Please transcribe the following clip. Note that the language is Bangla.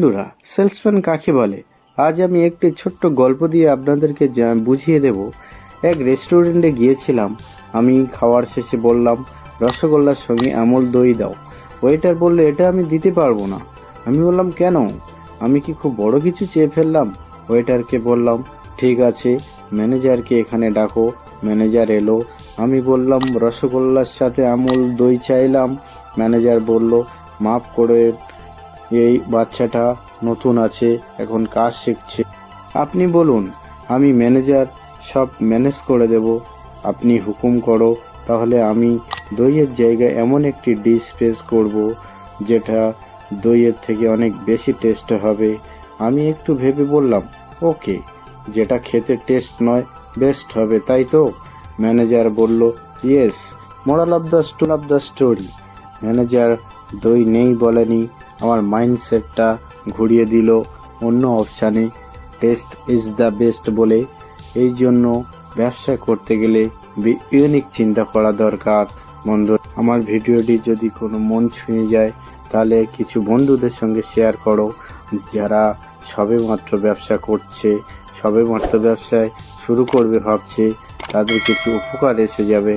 বন্ধুরা সেলসম্যান কাকে বলে? আজ আমি একটি ছোট্ট গল্প দিয়ে আপনাদেরকে বুঝিয়ে দেব। এক রেস্টুরেন্টে গিয়েছিলাম। আমি খাওয়ার শেষে বললাম, রসগোল্লার সঙ্গে আমল দই দাও। ওয়েটার বলল, এটা আমি দিতে পারব না। আমি বললাম, কেন? আমি কি খুব বড় কিছু চেয়ে ফেললাম? ওয়েটারকে বললাম, ঠিক আছে ম্যানেজারকে এখানে ডাকো। ম্যানেজার এলো। আমি বললাম, রসগোল্লার সাথে আমল দই চাইলাম। ম্যানেজার বলল, মাফ করে এই বাচ্চাটা নতুন আছে, এখন কাজ শিখছে। আপনি বলুন, আমি ম্যানেজার, সব ম্যানেজ করে দেব। আপনি হুকুম করো, তাহলে আমি দইয়ের জায়গায় এমন একটি ডিশ পেশ করব, যেটা দইয়ের থেকে অনেক বেশি টেস্ট হবে। আমি একটু ভেবে বললাম, ওকে, যেটা খেতে টেস্ট নয় বেস্ট হবে, তাই তো? ম্যানেজার বলল yes moral of the store of the story manager, দই নেই বলেনি আমার মাইন্ডসেটটা ঘুরিয়ে দিল। অন্য অপশানে টেস্ট ইজ দ্য বেস্ট বলে। এই জন্য ব্যবসা করতে গেলে ইউনিক চিন্তা করা দরকার। বন্ধু, আমার ভিডিওটি যদি কোনো মন ছুঁয়ে যায়, তাহলে কিছু বন্ধুদের সঙ্গে শেয়ার করো। যারা সবে মাত্র ব্যবসা করছে সবে মাত্র ব্যবসায় শুরু করবে, ভাবছে তাদের কিছু উপকার এসে যাবে।